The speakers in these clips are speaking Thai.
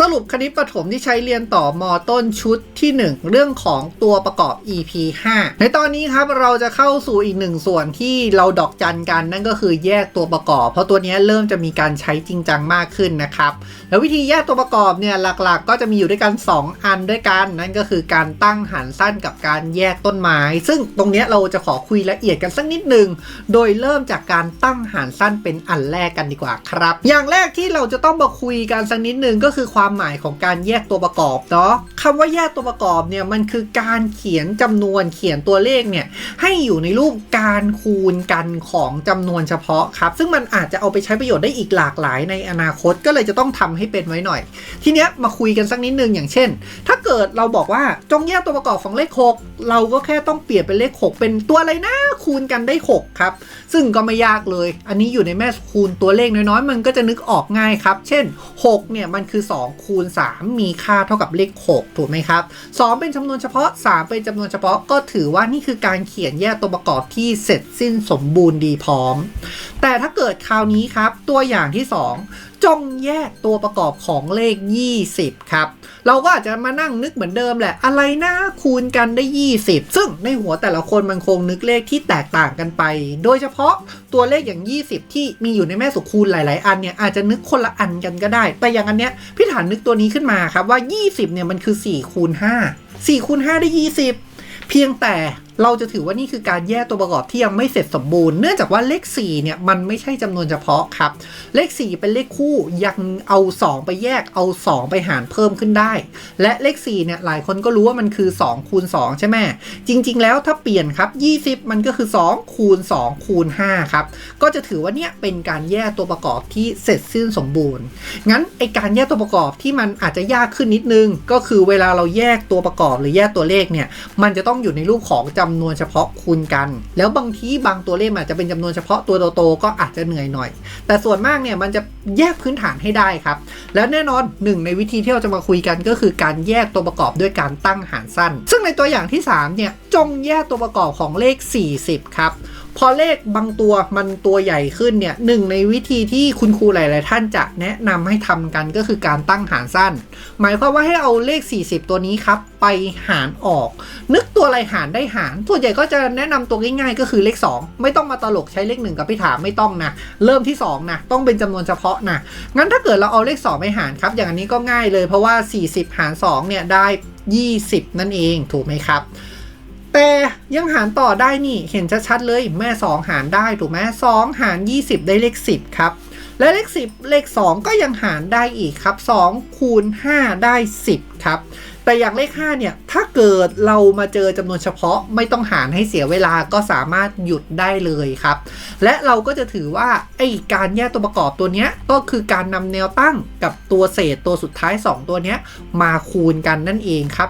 สรุปคณิตประถมที่ใช้เรียนต่อมอต้นชุดที่ 1 เรื่องของตัวประกอบ EP 5 ในตอนนี้ครับเราจะเข้าสู่อีกหนึ่งส่วนที่เราดอกจันกันนั่นก็คือแยกตัวประกอบ เพราะตัวนี้เริ่มจะมีการใช้จริงจังมากขึ้นนะครับแล้ววิธีแยกตัวประกอบเนี่ยหลักๆ ก็จะมีอยู่ด้วยกัน 2 อันด้วยกัน นั่นก็คือการตั้งหันสั้นกับการแยกต้นไม้ ซึ่งตรงนี้เราจะขอคุยละเอียดกันสักนิดหนึ่งโดยเริ่มจากการตั้งหารสั้นเป็นอันแรกกันดีกว่าครับ อย่างแรกที่เราจะต้องมาคุยกันสักนิดหนึ่งก็คือความความหมายของการแยกตัวประกอบเนาะคำว่าแยกตัวประกอบเนี่ยมันคือการเขียนจำนวนเขียนตัวเลขเนี่ยให้อยู่ในรูปการคูณกันของจำนวนเฉพาะครับ ซึ่งมันอาจจะเอาไปใช้ประโยชน์ได้อีกหลากหลายในอนาคตก็เลยจะต้องทำให้เป็นไว้หน่อย ทีเนี้ยมาคุยกันสักนิดนึงอย่างเช่น ถ้าเกิดเราบอกว่าจงแยกตัวประกอบของเลข6 เราก็แค่ต้องเปลี่ยนเป็นเลข 6 เป็นตัวอะไรนะคูณกันได้ 6 ครับ ซึ่งก็ไม่ยากเลย อันนี้อยู่ในแม่คูณตัวเลขน้อยๆ มันก็จะนึกออกง่ายครับ เช่น 6 เนี่ย มันคือ 2 คูณ 3 มีค่าเท่ากับเลข 6 ถูกไหมครับ 2 เป็นจำนวนเฉพาะ 3 เป็นจำนวนเฉพาะก็ถือว่านี่คือการเขียนแยกตัวประกอบที่เสร็จสิ้นสมบูรณ์ดีพร้อม แต่ถ้าเกิดคราวนี้ครับ ตัวอย่างที่ 2 จงแยกตัวประกอบของเลข 20 ครับ เราก็อาจจะมานั่งนึกเหมือนเดิมแหละ อะไรนะคูณกันได้ 20 ซึ่งในหัวแต่ละคนมันคงนึกเลขที่แตกต่างกันไป โดยเฉพาะตัวเลขอย่าง 20 ที่มีอยู่ในแม่สุคูณหลาย ๆ อันเนี่ยอาจจะนึกคนละอันกันก็ได้ แต่อย่างอันเนี้ยพี่ฐานนึกตัวนี้ขึ้นมาครับว่า 20 เนี่ยมันคือ4คูณ5 4คูณ5ได้ 20 เพียงแต่ เราจะถือว่านี่คือการแยกตัวประกอบที่ยังไม่เสร็จสมบูรณ์ เนื่องจากว่าเลข4เนี่ยมันไม่ใช่จำนวนเฉพาะครับ เลข 4 เป็นเลขคู่ยังเอา 2 ไปแยกเอา 2 ไปหารเพิ่มขึ้นได้ และเลข4เนี่ยหลายคนก็รู้ว่ามันคือ2คูณ2ใช่ไหมจริง ๆ แล้วถ้าเปลี่ยนครับ 20 มันก็คือ 2 คูณ 2 คูณ5ครับก็จะถือว่าเนี่ยเป็นการแยกตัวประกอบที่เสร็จสิ้นสมบูรณ์งั้นไอการแยกตัวประกอบที่มันอาจจะยากขึ้นนิดนึง ก็คือเวลาเราแยกตัวประกอบหรือแยกตัวเลขเนี่ยมันจะต้องอยู่ในรูปของจำนวนเฉพาะคูณกัน แล้วบางทีบางตัวเลขอาจจะเป็นจำนวนเฉพาะตัวโตๆก็อาจจะเหนื่อยหน่อย แต่ส่วนมากเนี่ยมันจะแยกพื้นฐานให้ได้ครับ แล้วแน่นอนหนึ่งในวิธีที่เราจะมาคุยกันก็คือการแยกตัวประกอบด้วยการตั้งหารสั้น ซึ่งในตัวอย่างที่3เนี่ยจงแยกตัวประกอบของเลข 40 ครับพอเลขบางตัวมันตัวใหญ่ขึ้นเนี่ยหนึ่งในวิธีที่คุณครูหลาย ๆ ท่านจะแนะนำให้ทำกันก็คือการตั้งหารสั้น หมายความว่าให้เอาเลข 40 ตัวนี้ครับ ไปหารออก นึกตัวอะไรหารได้หารส่วนใหญ่ก็จะแนะนำตัวง่าย ๆ ก็คือเลข 2 ไม่ต้องมาตลกใช้เลข 1 กับพี่ถามไม่ต้องนะ เริ่มที่2นะต้องเป็นจำนวนเฉพาะนะงั้นถ้าเกิดเราเอาเลข 2 ไปหารครับ อย่างนนี้ก็ง่ายเลยเพราะว่า 40 หาร2เนี่ยได้ 20 นั่นเองถูกไหมครับ แต่ยังหารต่อได้นี่เห็นชัดๆเลยแม่ 2 หารได้ถูกไหม2หาร 20 ได้เลข 10 ครับ และเลข 10 เลข 2 ก็ยังหารได้อีกครับ 2 คูณ 5 ได้ 10 ครับ แต่อย่างเลข 5 เนี่ย ถ้าเกิดเรามาเจอจำนวนเฉพาะไม่ต้องหารให้เสียเวลาก็สามารถหยุดได้เลยครับ และเราก็จะถือว่าไอการแยกตัวประกอบตัวเนี้ยก็คือการนำแนวตั้งกับตัวเศษตัวสุดท้าย 2 ตัวเนี้ยมาคูณกันนั่นเองครับ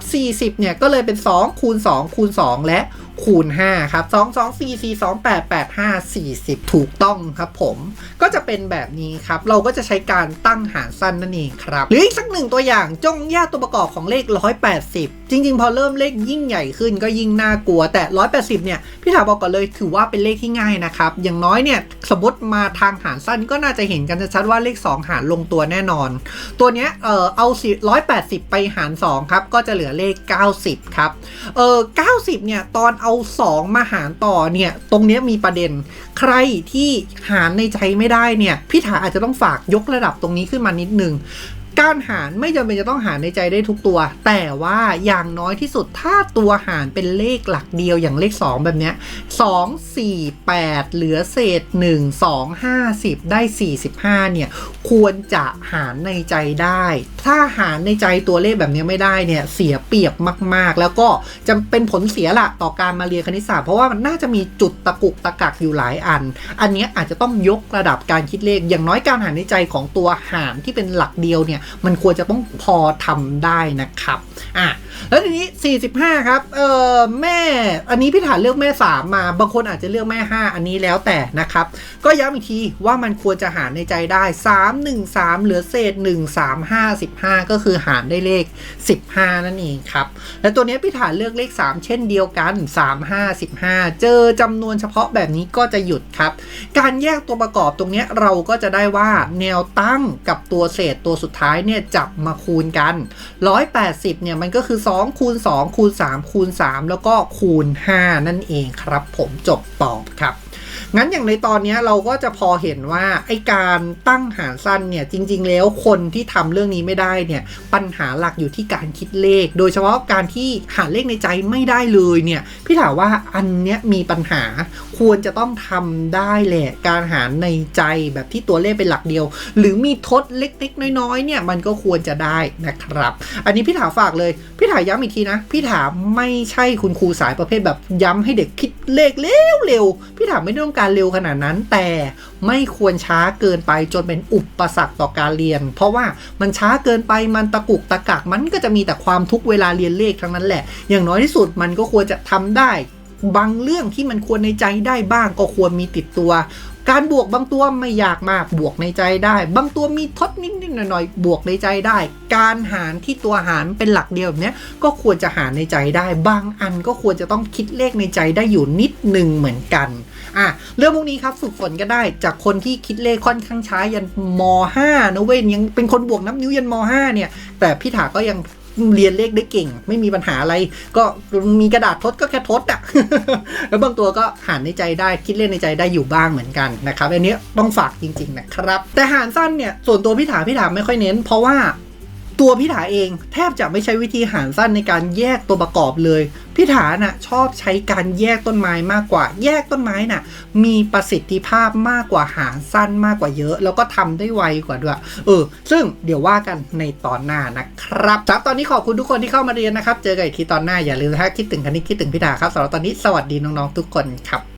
40 เนี่ยก็เลยเป็น 2 คูณ 2 คูณ 2 และคูณ 5 ครับ 2 2 4 4 2 8 8 5 40 ถูกต้องครับผมก็จะเป็นแบบนี้ครับ เราก็จะใช้การตั้งหารสั้นนั่นเองครับ หรืออีกสักหนึ่งตัวอย่างจงแยกตัวประกอบของเลข 180 จริง ๆ พอเริ่มเลขยิ่งใหญ่ขึ้นก็ยิ่งน่ากลัวแต่ 180 เนี่ยพี่ถาบอกก่อนเลยถือว่าเป็นเลขที่ง่ายนะครับ อย่างน้อยเนี่ยสมมติมาทางหารสั้นก็น่าจะเห็นกันชัดว่าเลข 2 หารลงตัวแน่นอน ตัวเนี้ยเออเอา180 ไปหาร 2 ครับ ก็จะเหลือเลข 90 ครับเออ90 เนี่ยตอนเอา 2 มาหารต่อเนี่ยตรงเนี้ยมีประเด็นใครที่หารในใจไม่ได้เนี่ยพี่ถาอาจจะต้องฝากยกระดับตรงนี้ขึ้นมานิดนึง การหารไม่จำเป็นจะต้องหารในใจได้ทุกตัว แต่ว่าอย่างน้อยที่สุดถ้าตัวหารเป็นเลขหลักเดียวอย่างเลข 2 แบบเนี้ย2 4 8 เหลือเศษ 1 2 50 ได้ 45 เนี่ย ควรจะหารในใจได้ ถ้าหารในใจตัวเลขแบบนี้ไม่ได้เนี่ยเสียเปรียบมากๆ แล้วก็จะเป็นผลเสียละต่อการมาเรียนคณิตศาสตร์เพราะว่ามันน่าจะมีจุดตะกุกตะกักอยู่หลายอัน อันนี้อาจจะต้องยกระดับการคิดเลขอย่างน้อยการหารในใจของตัวหารที่เป็นหลักเดียวเนี่ยมันควรจะต้องพอทำได้นะครับอะแล้วทีนี้ 45 ครับเออแม่อันนี้พี่ฐานเลือกแม่ 3 มาบางคนอาจจะเลือกแม่ 5 อันนี้แล้วแต่นะครับ ก็ย้ำอีกทีว่ามันควรจะหารในใจได้ 3 1 3 เหลือเศษ 1 3 5 15 ก็คือหารได้เลข 15 นั่นเองครับ และตัวนี้พี่ฐานเลือกเลข 3 เช่นเดียวกัน 3 5 15 เจอจำนวนเฉพาะแบบนี้ก็จะหยุดครับ การแยกตัวประกอบตรงนี้เราก็จะได้ว่าแนวตั้งกับตัวเศษตัวสุดท้ายายเนี่ยจับมาคูณกัน 180เนี่ยมันก็คือ2คูณ2คูณ3คูณ3แล้วก็คูณ 5 นั่นเองครับ ผมจบตอบครับ งั้นอย่างในตอนนี้เราก็จะพอเห็นว่าไอการตั้งหารสั้นเนี่ยจริง ๆ แล้วคนที่ทำเรื่องนี้ไม่ได้เนี่ยปัญหาหลักอยู่ที่การคิดเลข โดยเฉพาะการที่หาเลขในใจไม่ได้เลยเนี่ยพี่ถามว่าอันเนี้ยมีปัญหาควรจะต้องทำได้แหละการหารในใจแบบที่ตัวเลขเป็นหลักเดียว หรือมีทดเล็กๆ น้อยๆเนี่ยมันก็ควรจะได้นะครับ อันนี้พี่ถาฝากเลยพี่ถาย้ำอีกทีนะพี่ถาไม่ใช่คุณครูสายประเภทแบบย้ำให้เด็กคิด เลขเร็วๆพี่ถามไม่ได้ต้องการเร็วขนาดนั้น แต่ไม่ควรช้าเกินไปจนเป็นอุปสรรคต่อการเรียน เพราะว่ามันช้าเกินไปมันตะกุกตะกักมันก็จะมีแต่ความทุกเวลาเรียนเลขทั้งนั้นแหละ อย่างน้อยที่สุดมันก็ควรจะทำได้ บางเรื่องที่มันควรในใจได้บ้างก็ควรมีติดตัว การบวกบางตัวไม่ยากมากบวกในใจได้ บางตัวมีทดนิดๆหน่อยๆบวกในใจได้ การหารที่ตัวหารเป็นหลักเดียวแบบนี้ก็ควรจะหารในใจได้ บางอันก็ควรจะต้องคิดเลขในใจได้อยู่นิดหนึ่งเหมือนกันอะเรื่องพวกนี้ครับฝึกฝนก็ได้จากคนที่คิดเลขค่อนข้างช้ายันม .5 นะเว้ยยังเป็นคนบวกนับนิ้วยันม .5 เนี่ย แต่พี่ถาก็ยัง เรียนเลขได้เก่ง ไม่มีปัญหาอะไร ก็มีกระดาษทดก็แค่ทดอะแล้วบางตัวก็หารในใจได้คิดเล่นในใจได้อยู่บ้างเหมือนกันนะครับอันนี้ต้องฝากจริงๆนะครับ แต่หารสั้นเนี่ยส่วนตัวพี่ถาพี่ถาไม่ค่อยเน้น เพราะว่า ตัวพี่ถาเองแทบจะไม่ใช้วิธีหารสั้นในการแยกตัวประกอบเลยพี่ถาน่ะชอบใช้การแยกต้นไม้มากกว่า แยกต้นไม้น่ะ มีประสิทธิภาพมากกว่าหารสั้นมากกว่าเยอะ แล้วก็ทำได้ไวกว่าด้วยเออ ซึ่งเดี๋ยวว่ากันในตอนหน้านะครับครับตอนนี้ขอบคุณทุกคนที่เข้ามาเรียนนะครับ เจอกันอีกทีตอนหน้าอย่าลืมถ้าคิดถึงคันนี้คิดถึงพี่ถาครับสำหรับตอนนี้สวัสดีน้องๆทุกคนครับ